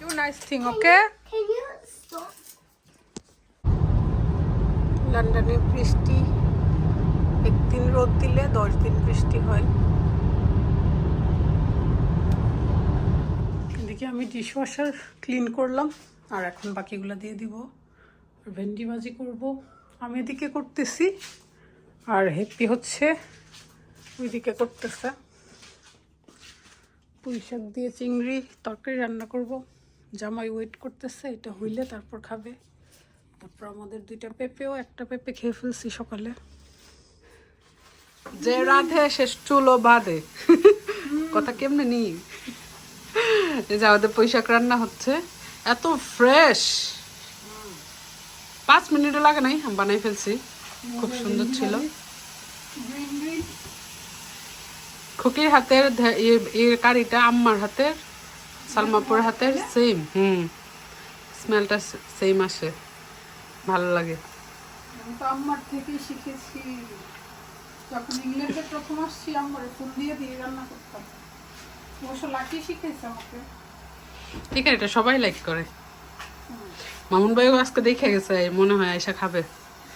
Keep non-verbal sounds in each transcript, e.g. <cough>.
You nice thing, okay? Can you stop? লন্ডনে বৃষ্টি একদিন রোদ দিলে দশ দিন বৃষ্টি হয়। এদিকে আমি ডিশওয়াশার ক্লিন করলাম আর এখন বাকিগুলো দিয়ে দিব। আর ভেন্ডি ভাজি করব। আমি এদিকে করতেছি আর হ্যাপি হচ্ছে ওইদিকে করতেছে। পুঁই শাক দিয়ে চিংড়ি তরকারি রান্না করব। জামাই ওয়েট করতেছে, এটা হইলে তারপর খাবে। তারপর আমাদের দুইটা পেঁপেও একটা পেঁপে খেয়ে ফেলছি সকালে। যে রাধে শেষ চুলো বাদে। কথা কেমনে নি এই যে আমাদের পৈশাক রান্না হচ্ছে। এত ফ্রেশ পাঁচ মিনিটও লাগে নাই বানাই ফেলছি। খুব সুন্দর ছিল। খুকির হাতের ধে- এ- এর কারিটা আম্মার হাতের। সালমাপুর হাতের সেম হুম। স্মেলটা সেম আসে। ভালো লাগে। তো আম্মার থেকে শিখেছি। যখন ইংল্যান্ডে প্রথম আসছি আম্মার ফোন দিয়ে দিয়ে রান্না করতাম। অবশ্য লাকি শিখেছে আমাকে। ঠিক আছে এটা সবাই লাইক করে। মামুন ভাইও আজকে দেখে গেছে মনে হয় আয়সা খাবে।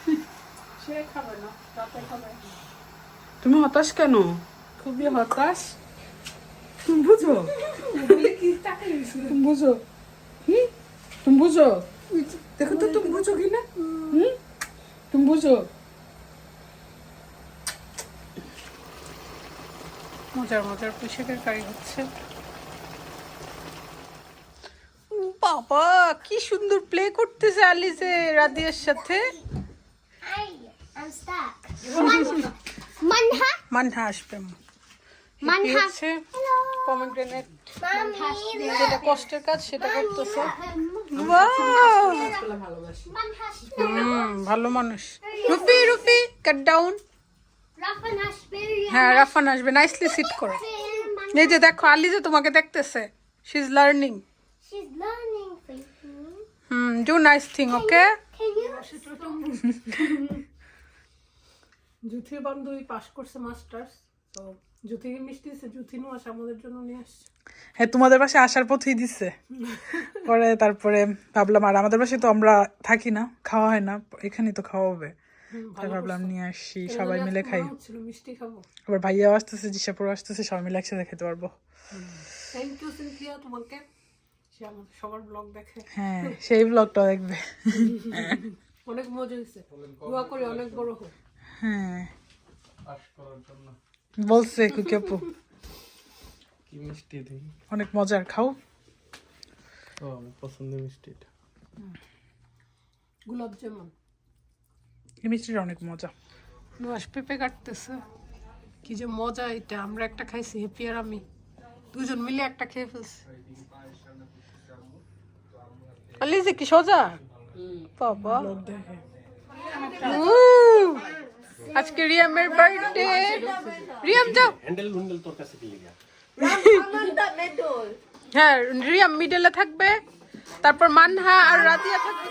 <laughs> সে খাবে না রাতে খাবে তুমি হতাশ কেন? খুবই হতাশ। বুঝো? <laughs> বুঝো? হুম তুমি বুঝো? দেখো তো তুমি বুঝো কি না? হুম? তুমি বুঝো? মজার মজার পোশাকের কারি হচ্ছে। বাবা কি সুন্দর প্লে করতেছে আলিজে রাদিয়ার সাথে। Manha? মানহা আসবে মানহা। হচ্ছে পমিগ্রেনেট. যেটা কষ্টের কাজ সেটা করতেছে? ভালো মানুষ। রুপি রুপি কাট ডাউন হ্যাঁ রাফান আসবে। নাইসলি সিট করো। এই যে দেখো আলি যে তোমাকে দেখতেছে she is learning. Hmm do nice thing okay Can <laughs> বান্ধবী পাশ করছে মাস্টার্স তো জুথি মিষ্টি দিছে জুথি নু আসে আমাদের জন্য নিয়ে আসছে। হ্যাঁ তোমাদের পাশে আসার পথেই দিচ্ছে <laughs> পরে তারপরে ভাবলাম আর আমাদের পাশে তো আমরা থাকি না খাওয়া হয় না এখানেই তো খাওয়া হবে। তাই ভাবলাম নিয়ে আসি সবাই মিলে খাই। মিষ্টি খাব। আবার ভাইয়াও আসতেছে জিসাপুরও আসতেছে সবাই মিলে একসাথে খেতে পারব। থ্যাংক ইউ সিনথিয়া তোমাকে। সে আমাদের সবার ব্লগ দেখে। হ্যাঁ সেই ব্লগটা দেখবে। <laughs> অনেক মজা হয়েছে। দোয়া করে অনেক বড় হোক। হ্যাঁ। বলছে কুকি আপু কি মিষ্টি দিই অনেক মজার খাও। ও আমার পছন্দের মিষ্টি এটা। গোলাপ জামুন। এই মিষ্টিটা অনেক মজা। নুয়াস পেঁপে কাটতেছে। কি যে মজা এটা আমরা একটা খাইছি হ্যাপি আর আমি। দুজন মিলে একটা খেয়ে ফেলছি। আলি যে কি সোজা? বাবা। দেখে। উহ, আজকে রিয়ামের বার্থডে। রিয়াম যাও। হ্যান্ডেল হুন্ডেল তোর কাছে কি লিগা? হ্যাঁ রিয়াম মিডলে থাকবে তারপর মানহা আর রাদিয়া থাকবে।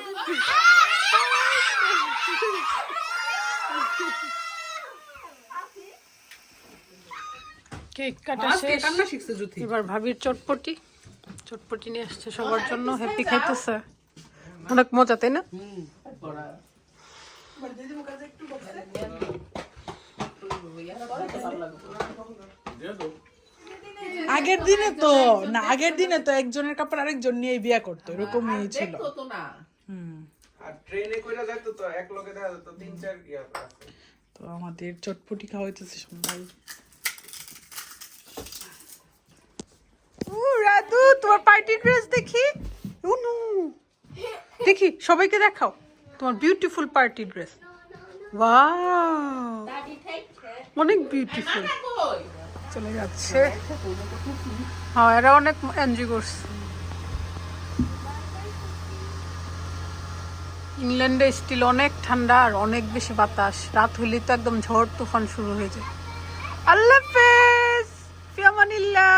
কেক কাটা শেষ। কান্না শিখছে জুথি এবার ভাবির চটপটি। চটপটি নিয়ে আসছে সবার জন্য হ্যাপি খাইতেছে। অনেক মজা তাই না? আগের দিনে তো না আগের দিনে তো একজনের কাপড় আরেকজন নিয়ে বিয়ে করতো এরকমই ছিল। হুম। আর ট্রেনে কইরা যাইতো তো এক লগে দেখা যেত তিন চার ইয়া তো আমাদের চটপটি খাওয়া হইতেছে সবাই ও রাধু তোমার পার্টি ড্রেস দেখি। উনু। দেখি সবাইকে দেখাও। তোমার বিউটিফুল পার্টি ড্রেস। ওয়াও। অনেক বিউটিফুল চলে যাচ্ছে। হ্যাঁ এরা অনেক এনজয় করছে। ইংল্যান্ডে স্টিল অনেক ঠান্ডা আর অনেক বেশি বাতাস। রাত হলে তো একদম ঝড় তুফান শুরু হয়ে যায়। আল্লাহ হাফেজ ফিয়ামানিল্লাহ